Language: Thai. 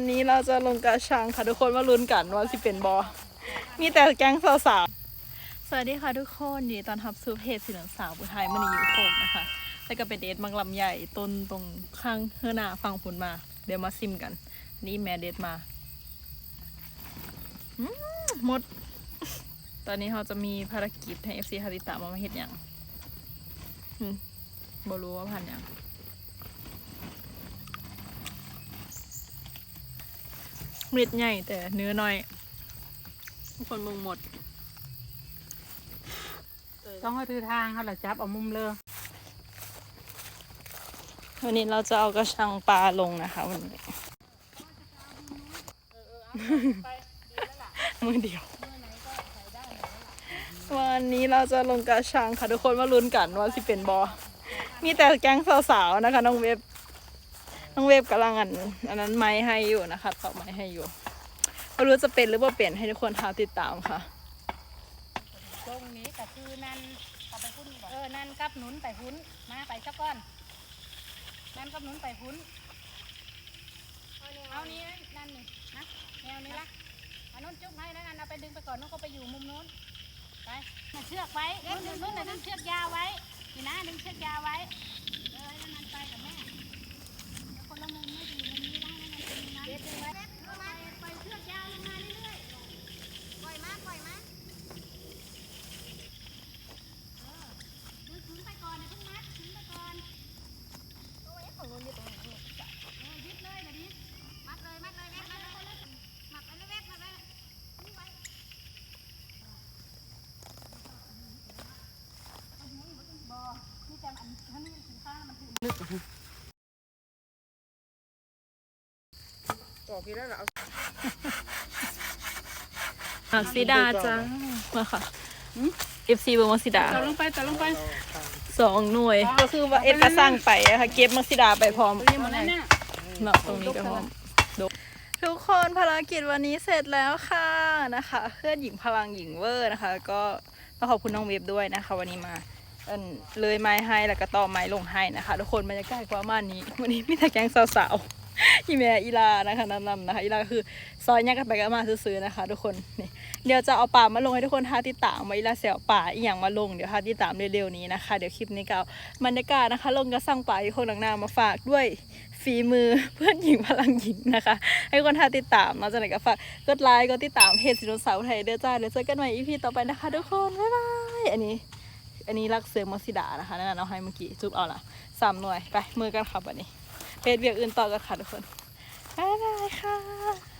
วันนี้เราจะลงกระชังค่ะทุกคนมาลุ้นกันว่าสิเป็นบอมีแต่แก๊งสาวๆสวัสดีค่ะทุกคนยินดีตอนทับซูเพจสีเหลืองสาวบุไทยมันอยู่โคกนะคะแล้วก็เป็นเดทมังลำใหญ่ต้นตรงข้างเฮือนาฟังผลมา เดี๋ยวมาซิมกัน นี่แม่เดทมาหมด ตอนนี้เราจะมีภารกิจให้ FC ฮาริตะมามเห็ดอย่างอืมบรู้ว่าพันอย่าง เม็ดใหญ่แต่เนื้อน้อย ทุกคนมึงหมด ต้องให้ถือทางเขาละจับเอามุมเลยวันนี้เราจะเอากระชังปลาลงนะคะวันนี้มือเดียว วันนี้เราจะลงกระชังค่ะทุกคนมาลุ้นกันว่าสิเป็นบอมีแต่แก๊งสาวๆนะคะน้องเวฟ น้องเวฟกำลังอันอันนั้นไม้ให้อยู่นะคะตอกไม้ให้อยู่ไม่รู้จะเป็นหรือว่าเปลี่ยนให้ทุกคนทาติดตามค่ะตรงนี้ก็คือนั่นเอาไปหุ้นเออนั่นกับหนุนไปหุ้นมาไปสักก้อนนั่นกับหนุนไปหุ้นเอานี้นั่นนี่นะแนวนี้ละอันนู้นจุ๊บให้แล้วนั่นเอาไปดึงไปก่อนนู้นก็ไปอยู่มุมนู้นไปเชือกไว้นู้นนู้นน่ะดึงเชือกยาวไว้นี่นะดึงเชือกยาวไว้เออให้นั่นไปกับแม่แล้วคนละมุมไม่ดีมุมนี้นะให้นั่นเป็นมุมนั้นเด็ดดึงไว้ไปไปเชือกยาวลงมาเรื่อยๆ ปล่อยมาปล่อยมาเออดึงถึงไปก่อนนะเพิ่งมัดถึงไปก่อนตัวเอ๊ะของมันอยู่ตรงไหนเออยึดเลยแบบนี้มัดเลยมัดเลยแม็กมัดเลยมัดไปเลยแม็กมัดไปนี่ไว้บอนี่แต่อันถ้านี่สิ นค้ามันถึงมักซิดาจ้ามาค่ะ FC เบอร์มักซิดาต่อลงไปต่อลงไปสองหน่วย ก็คือว่าเอ็ดก็สร้างไปอะค่ะเก็บมักซิดาไปพร้อมนี่มันนั่นน่ะเนาะตรงนี้ก็พร้อมดกทุกคนภารกิจวันนี้เสร็จแล้วค่ะนะคะ เพื่อนหญิงพลังหญิงเวอร์นะคะ ก็ต้องขอบคุณน้องเวฟด้วยนะคะ วันนี้มา เลยไม้ให้แล้วก็ต่อไม้ลงให้นะคะ ทุกคนบรรยากาศประมาณนี้ วันนี้มีแต่แก๊งสาวๆอีแม่อีลานะคะนำๆนะคะอีลาคือซอยแยกกันไปกันมาซื้อๆนะคะ ทุกคนนี่เดี๋ยวจะเอาป่ามาลงให้ทุกคนทาติดตามไว้อีลาเสียวป่าอีหยังมาลงเดี๋ยวทาติดตามเร็วๆนี้นะคะเดี๋ยวคลิปนี้ก็บรรยากาศนะคะ ลงกระสั่งป่าที่คนหนังนามาฝากด้วยฝีมือเพื่อนหญิงพลังหญิงนะคะ ให้คนทาติดตามมาจากไหนก็ฝากกดไลค์กดติดตามเพจสินสาวไทยเด้อจ้าเดี๋ยวเจอกันใหม่อีพีต่อไปนะคะ ทุกคนบ๊ายบายอันนี้ อันนี้รักเสือมอสิดานะคะนั่นนะเอาให้เมื่อกี้จุบเอาละสามหน่วยไปมือกันค่ะวันนี้เพจเวียกอื่นต่อกันค่ะทุกคนบ๊ายบายค่ะ